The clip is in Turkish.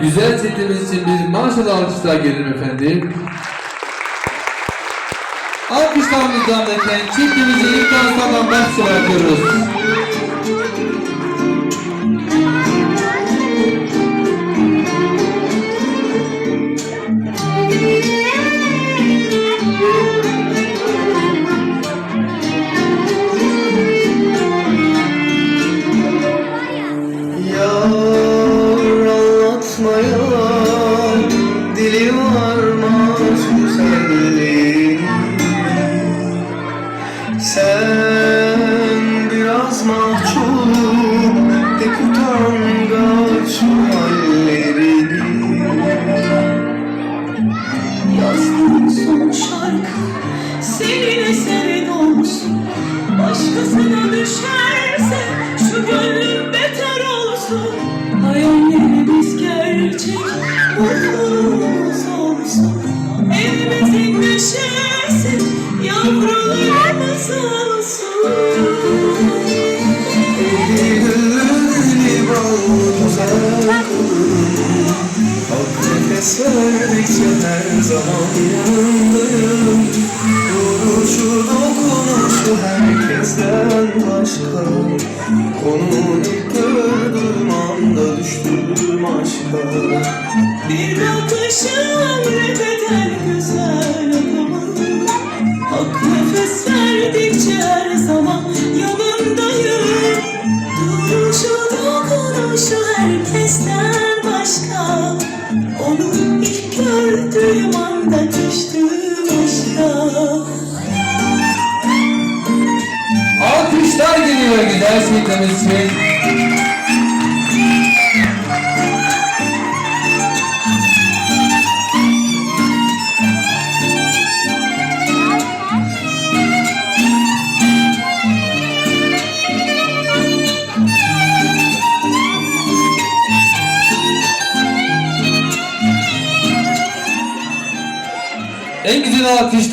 Güzel setimiz için bir maşallah alkışlar gelirim efendim. Alkışlarımızdan da çiftimizi ilk danslardan baş bırakıyoruz. Sen biraz mahcup pek utangaç hallerini Yazdığım son şarkı senin eserin olsun. Başkasına düşerse şu gönlüm beter olsun. Hayallerimiz gerçek mutluluğumuz verdikçe her zaman yanındayım Duruşu dokunuşu herkesten başka Onu ilk gördüğüm anda düştüm aşka Bir bakışın eder güzel başka Onu ilk gördüğüm anda düştüm aşka Alkışlar geliyor güzel setimiz için. En güzel alkışlar